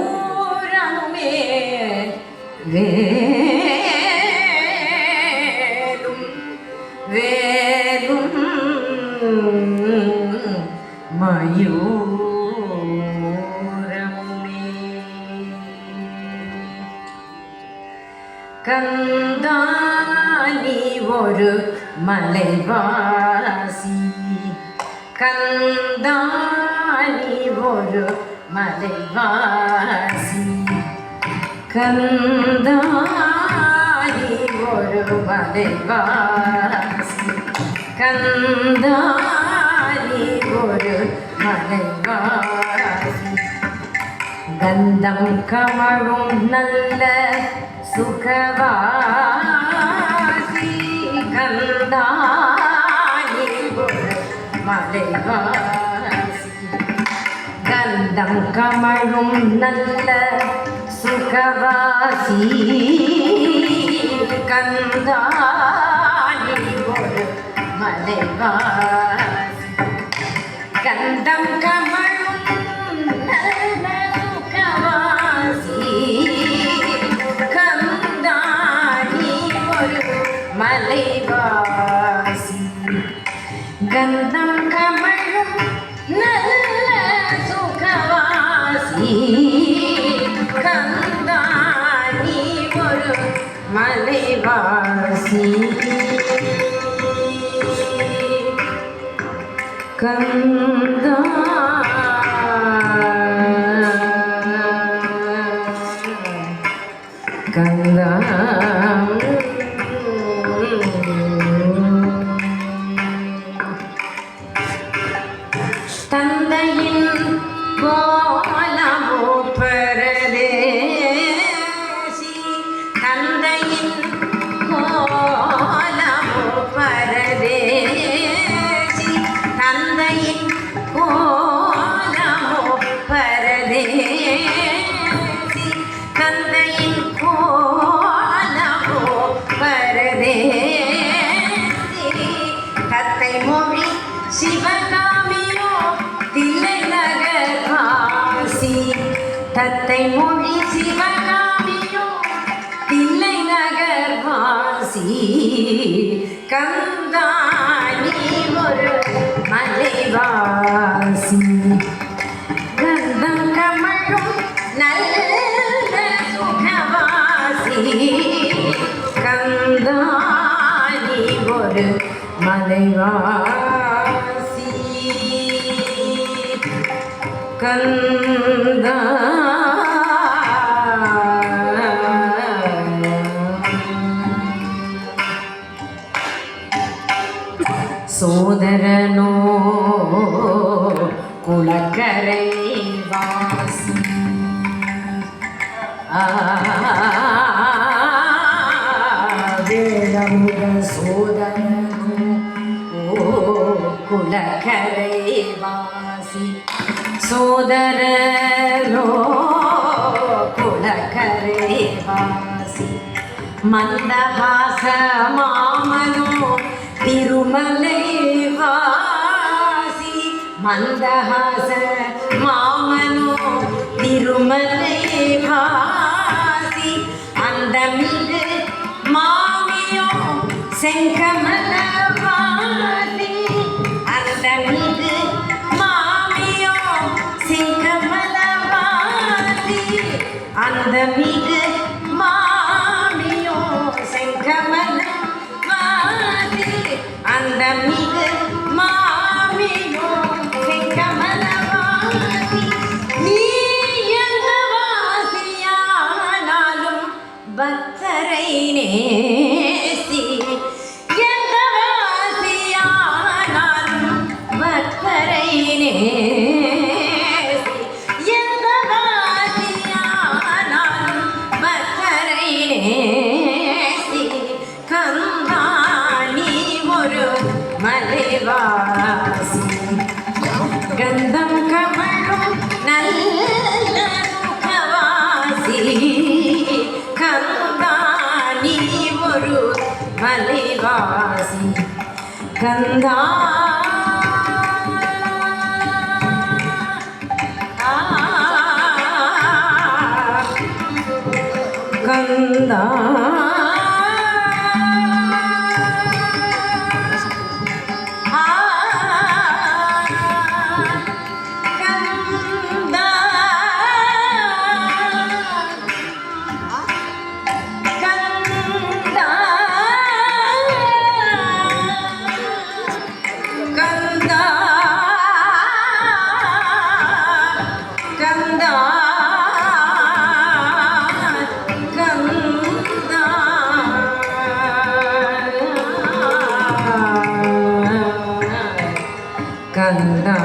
മയൂരനുമേ വേലും വേലും മയൂരമുമേ കന്താനി ഒരു മലവാസി. கந்தாணி ஒரு மலைவாசி. கந்தாணி ஒரு மலைவாசி. கந்தாணி ஒரு மலைவாசி. கந்தம் கமழும் நல்ல சுகவாசி. கந்தா கந்தம் கமழும் நல்ல சுகவாசி மலைவாசி கந்தா பரதேசி தந்தையின் கோலமோ பரதேசி தத்தை மொழி சிவகாமியோ தில்லை நகர் காசி தத்தை மொழி சிவகாமியோ தில்லை நகர் வாசி கந்தானி ஒரு மலைவாசி. கந்தா. சோதரனோ குலக்கரை வாசி ஆ. குலக்கரைவாசி வாசி குலக்கரைவாசி மந்தஹாச மாமனோ திருமலை வாசி மந்தஹாச மாமனோ திருமலை வாசி அந்த மிகு மாமியோ செங்கமல the meek. గంధం కమలు నల్లను కవాసి కందాని ఒరు మలివాసి కందా ಕಂದಾ கந்தா